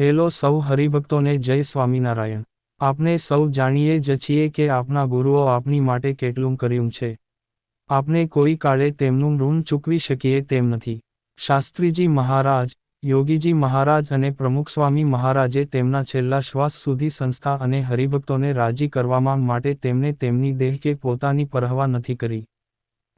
Hello સૌ હરિભક્તોને જય સ્વામિનારાયણ. આપણે સૌ જાણીએ જ છીએ કે આપના ગુરુઓ આપની માટે કેટલું કર્યું છે. આપણે કોઈ કાળે તેમનું ઋણ ચૂકવી શકીએ તેમ નથી. શાસ્ત્રીજી મહારાજ, યોગીજી મહારાજ અને પ્રમુખ સ્વામી મહારાજે તેમના છેલ્લા શ્વાસ સુધી સંસ્થા અને હરિભક્તોને રાજી કરવામાં માટે તેમને તેમની દેહ કે પોતાની પરહવા નથી કરી.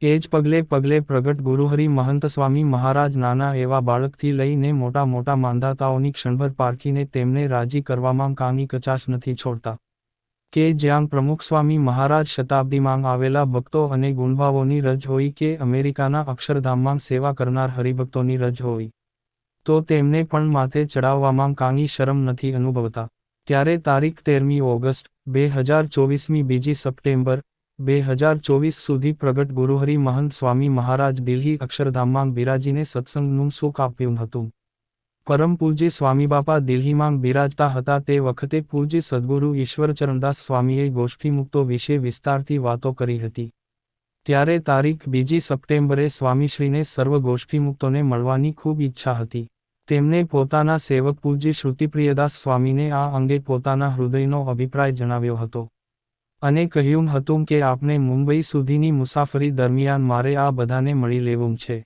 એ જ પગલે પગલે પ્રગટ ગુરુહરિ મહંત સ્વામી મહારાજ નાના એવા બાળકથી લઈને મોટા મોટા માંધાતાઓની ક્ષણભર પારખીને તેમને રાજી કરવામાં કાની કચાશ નથી છોડતા. કે જ્યાં પ્રમુખ સ્વામી મહારાજ શતાબ્દીમાં આવેલા ભક્તો અને ગુણભાવોની રજ હોય કે અમેરિકાના અક્ષરધામમાં સેવા કરનાર હરિભક્તોની રજ હોય, તો તેમને પણ માથે ચડાવવામાં કાંગી શરમ નથી અનુભવતા. ત્યારે તારીખ તેરમી ઓગસ્ટ, બે હજાર ચોવીસમી બીજી સપ્ટેમ્બર બે હજાર ચોવીસ સુધી પ્રગટ ગુરુહરિ મહંત સ્વામી મહારાજ દિલ્હી અક્ષરધામમાં બિરાજીને સત્સંગનું સુખ આપ્યું હતું. પરમ પૂજ્ય સ્વામીબાપા દિલ્હીમાં બિરાજતા હતા તે વખતે પૂજ્ય સદગુરુ ઈશ્વરચરણદાસ સ્વામીએ ગોષ્ઠી મુક્તો વિશે વિસ્તારથી વાતો કરી હતી. ત્યારે તારીખ બીજી સપ્ટેમ્બરે સ્વામીશ્રીને સર્વ ગોષ્ઠી મુક્તોને મળવાની ખૂબ ઈચ્છા હતી. તેમને પોતાના સેવક પૂજ્ય શ્રુતિપ્રિયદાસ સ્વામીને આ અંગે પોતાના હૃદયનો અભિપ્રાય જણાવ્યો હતો. અને કહ્યું હતું કે આપને મુંબઈ સુધીની મુસાફરી દરમિયાન મારે આ બધાને મળી લેવું છે.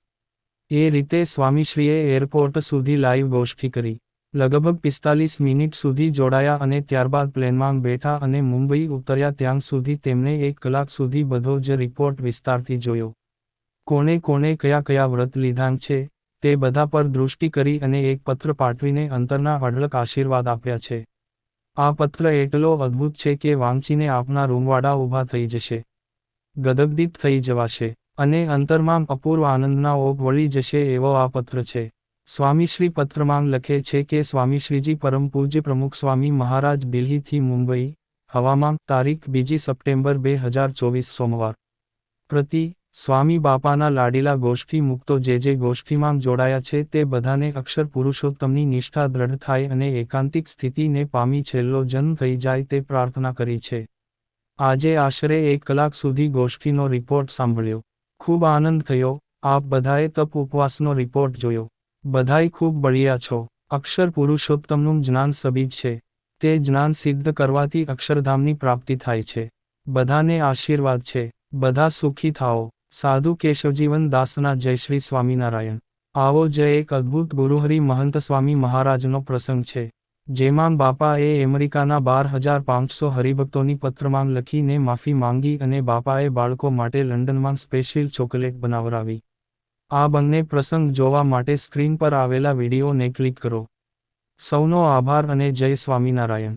એ રીતે સ્વામીશ્રીએ એરપોર્ટ સુધી લાઈવ ગોષ્ઠી કરી. લગભગ પિસ્તાલીસ મિનિટ સુધી જોડાયા અને ત્યારબાદ પ્લેનમાં બેઠા અને મુંબઈ ઉતર્યા ત્યાં સુધી તેમણે એક કલાક સુધી બધો જ રિપોર્ટ વિસ્તારથી જોયો. કોણે કોણે કયા કયા વ્રત લીધાં છે, તે બધા પર દૃષ્ટિ કરી અને એક પત્ર પાઠવીને અંતરના અઢળક આશીર્વાદ આપ્યા છે. આ પત્ર એટલો અદ્ભુત છે કે વાંચીને આપના રૂમવાડા ઊભા થઈ જશે. ગદગદીપ થઈ જવાશે અને અંતરમાં અપૂર્વ આનંદના ઓપ વળી જશે એવો આ પત્ર છે. સ્વામીશ્રી પત્રમાં લખે છે કે સ્વામીશ્રીજી પરમ પૂજ્ય પ્રમુખ સ્વામી મહારાજ દિલ્હીથી મુંબઈ હવામાન તારીખ બીજી સપ્ટેમ્બર બે હજાર ચોવીસ સોમવાર. પ્રતિ સ્વામી બાપાના લાડીલા ગોષ્ઠી મુક્તો જે જે ગોષ્ઠીમાં જોડાયા છે તે બધાને અક્ષર પુરુષોત્તમની નિષ્ઠા દ્રઢ થાય અને એકાંતિક સ્થિતિને પામી છેલ્લો જન્મ થઈ જાય તે પ્રાર્થના કરી છે. આજે આશરે એક કલાક સુધી ગોષ્ઠીનો રિપોર્ટ સાંભળ્યો. ખૂબ આનંદ થયો. આપ બધાએ તપ ઉપવાસનો રિપોર્ટ જોયો. બધાય ખૂબ બળિયા છો. અક્ષર પુરુષોત્તમનું જ્ઞાન સબીજ છે. તે જ્ઞાન સિદ્ધ કરવાથી અક્ષરધામની પ્રાપ્તિ થાય છે. બધાને આશીર્વાદ છે. બધા સુખી થાઓ. સાધુ કેશવજીવન દાસના જય શ્રી સ્વામિનારાયણ. આવો જ એક અદ્ભુત ગુરુહરિ મહંત સ્વામી મહારાજનો પ્રસંગ છે, જેમાં બાપાએ અમેરિકાના બાર હજાર પાંચસો હરિભક્તોની પત્રમાં લખીને માફી માંગી અને બાપાએ બાળકો માટે લંડનમાં સ્પેશિયલ ચોકલેટ બનાવરાવી આ બંને પ્રસંગ જોવા માટે સ્ક્રીન પર આવેલા વિડીયોને ક્લિક કરો. સૌનો આભાર અને જય સ્વામિનારાયણ.